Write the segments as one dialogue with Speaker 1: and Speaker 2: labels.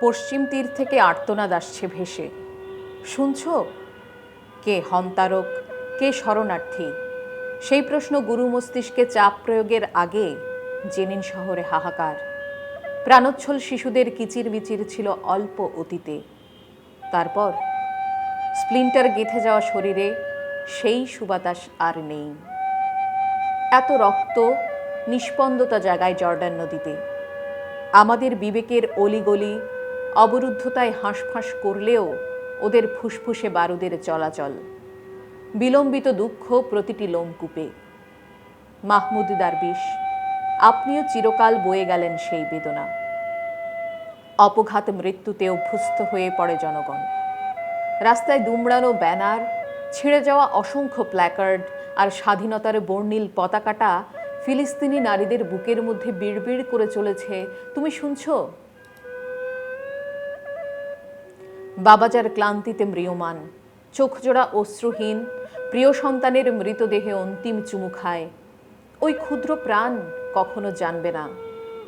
Speaker 1: পশ্চিম তীর থেকে আর্তনাদ আসছে ভেসে। শুনছ? কে হন্তারক, কে শরণার্থী? সেই প্রশ্ন গুরু মস্তিষ্কে চাপ প্রয়োগের আগে জেনিন শহরে হাহাকার। প্রাণোচ্ছল শিশুদের কিচিরমিচির ছিল অল্প অতীতে। তারপর স্প্লিন্টার গেঁথে যাওয়া শরীরে সেই সুবাতাস আর নেই। এত রক্ত নিষ্পন্দতা জাগায় জর্ডান নদীতে। আমাদের বিবেকের অলিগলি অবরুদ্ধতায় হাঁসফাঁস করলেও ওদের ফুসফুসে বারুদের চলাচল। বিলম্বিত দুঃখ প্রতিটি লোমকূপে। মাহমুদ দারবিশ, আপনিও চিরকাল বয়ে গেলেন সেই বেদনা। অপঘাত মৃত্যুতে অভ্যস্ত হয়ে পড়ে জনগণ। রাস্তায় দুমড়ানো ব্যানার, ছিঁড়ে যাওয়া অসংখ্য প্ল্যাকার্ড আর স্বাধীনতার বর্ণিল পতাকাটা ফিলিস্তিনি নারীদের বুকের মধ্যে বিড়বিড় করে চলেছে। তুমি শুনছো? বাবাজার ক্লান্তিতে ম্রিয়মান। চোখজোড়া অশ্রুহীন, প্রিয় সন্তানের মৃতদেহে অন্তিম চুমু খায়। ওই ক্ষুদ্র প্রাণ কখনো জানবে না।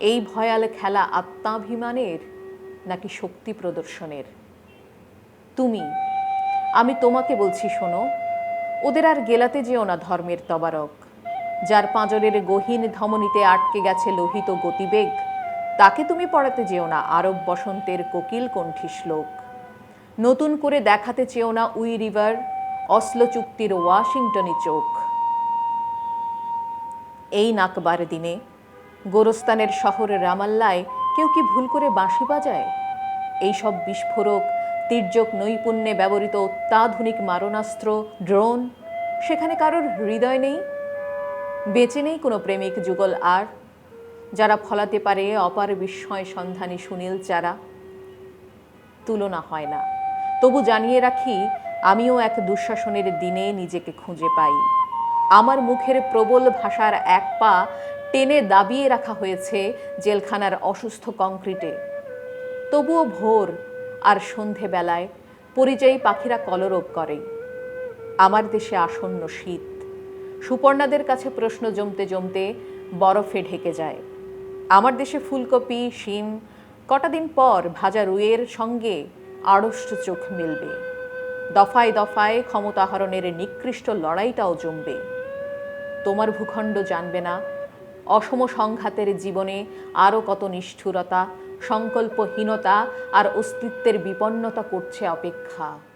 Speaker 1: এই ভয়াল খেলা আত্মাভিমানের নাকি শক্তি প্রদর্শনের? তুমি, আমি তোমাকে বলছি শোনো, ওদের আর গেলাতে যেও না ধর্মের তবারক। যার পাঁজরের গহীন ধমনীতে আটকে গেছে লোহিত গতিবেগ, তাকে তুমি পড়াতে যেও না আরব বসন্তের কোকিল কণ্ঠী শ্লোক নতুন করে দেখাতে চেও না উই রিভার, অসলো চুক্তির ওয়াশিংটনি চোখ। এই নাকবার দিনে গোরস্তানের শহর রামাল্লায় কেউ কি ভুল করে বাঁশি বাজায়? এইসব বিস্ফোরক, তির্যক নৈপুণ্যে ব্যবহৃত অত্যাধুনিক মারণাস্ত্র, ড্রোন, সেখানে কারোর হৃদয় নেই? বেঁচে নেই কোনো প্রেমিক যুগল আর, যারা ফলাতে পারে অপার বিস্ময় সন্ধানী সুনীল চারা। তুলনা হয় না। তবু জানিয়ে রাখি, আমিও এক দুঃশাসনের দিনে নিজেকে খুঁজে পাই। আমার মুখের প্রবল ভাষার এক পা টেনে দাবিয়ে রাখা হয়েছে জেলখানার অসুস্থ কংক্রিটে। তবুও ভোর আর সন্ধেবেলায় পরিযায়ী পাখিরা কলরব করে। আমার দেশে আসন্ন শীত। সুপর্ণাদের কাছে প্রশ্ন জমতে জমতে বরফে ঢেকে যায়। আমার দেশে ফুলকপি, শিম, কটা দিন পর ভাজা রুইয়ের সঙ্গে আড়ষ্ট চোখ মিলবে। দফায় দফায় ক্ষমতাহরণের নিকৃষ্ট লড়াইটাও জমবে। তোমার ভূখণ্ড জানবে না। অসম সংঘাতের জীবনে আরও কত নিষ্ঠুরতা, সংকল্পহীনতা আর অস্তিত্বের বিপন্নতা করছে অপেক্ষা।